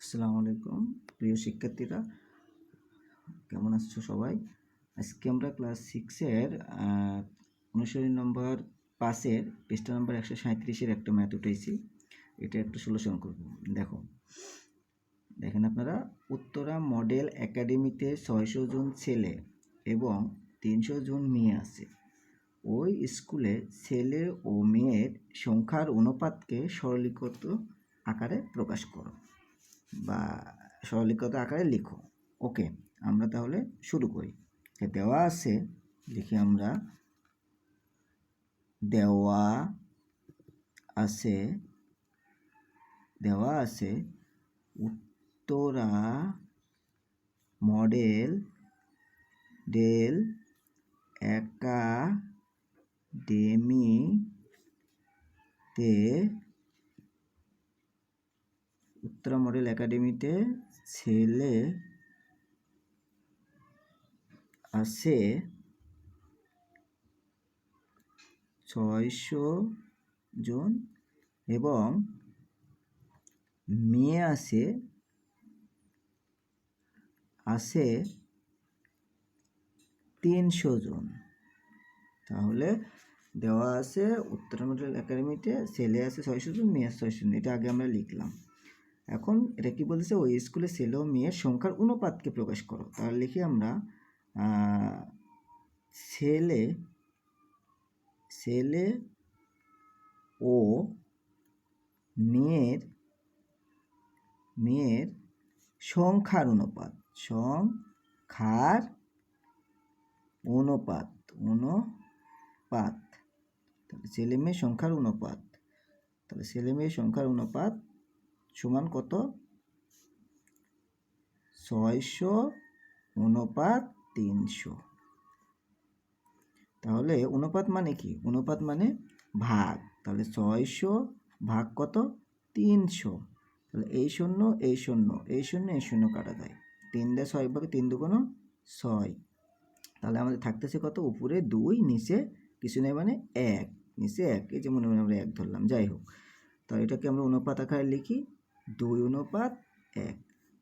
আসসালামু আলাইকুম। প্রিয় শিক্ষার্থীরা, কেমন আছো সবাই? আজকে আমরা ক্লাস সিক্সের অনুশীলনী নম্বর পাঁচের পৃষ্ঠা নম্বর একশো সাঁত্রিশের একটা ম্যাথ উঠেছি। এটা একটু সলিউশন করব। দেখো, দেখেন আপনারা, উত্তরা মডেল একাডেমিতে ছয়শো জন ছেলে এবং তিনশো জন মেয়ে আছে। ওই স্কুলে ছেলে ও মেয়ের সংখ্যার অনুপাতকে সরলীকৃত আকারে প্রকাশ করো। বা সরলীকৃত আকারে লিখো। ওকে, আমরা তাহলে শুরু করি। দেওয়া আছে, লিখি আমরা, দেওয়া আছে দেওয়া আছে উত্তরা মডেল ডেল একা একাডেমিতে উত্তরা মডেল একাডেমিতে ছেলে আছে ছয়শো জন এবং মেয়ে আছে আছে তিনশো জন। তাহলে দেওয়া আছে উত্তরা মডেল একাডেমিতে ছেলে আছে ছয়শো জন, মেয়ে আছে ছয়শো জন। এটা আগে আমরা লিখলাম। এখন এটা কি বলতেছে? ওই স্কুলে ছেলে ও মেয়ের সংখ্যার অনুপাতকে প্রকাশ করো। তাহলে লিখি আমরা ছেলে ছেলে ও মেয়ের মেয়ের সংখ্যার অনুপাত সংখ্যার অনুপাত অনুপাত। তাহলে ছেলে মেয়ের সংখ্যার অনুপাত, তাহলে ছেলে মেয়ের সংখ্যার অনুপাত সমান কত? ছয়শো অনুপাত তিনশো। তাহলে অনুপাত মানে কি? অনুপাত মানে ভাগ। তাহলে ছয়শো ভাগ কত? তিনশো। তাহলে এই শূন্য এই শূন্য এই শূন্য এই শূন্য কাটা যায়। তিন দেয় ছয় ভাগে তিন দুগুণ ছয়। তাহলে আমাদের থাকতেছে কত? উপরে দুই, নিচে কিছু নেই মানে এক। নিচে এক, এই যে মনে মনে আমরা এক ধরলাম। যাই হোক। তাহলে এটাকে আমরা অনুপাত আকারে লিখি দুই অনুপাত এক।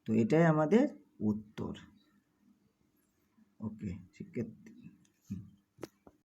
তো এটাই আমাদের উত্তর। ওকে, শিক্ষার্থী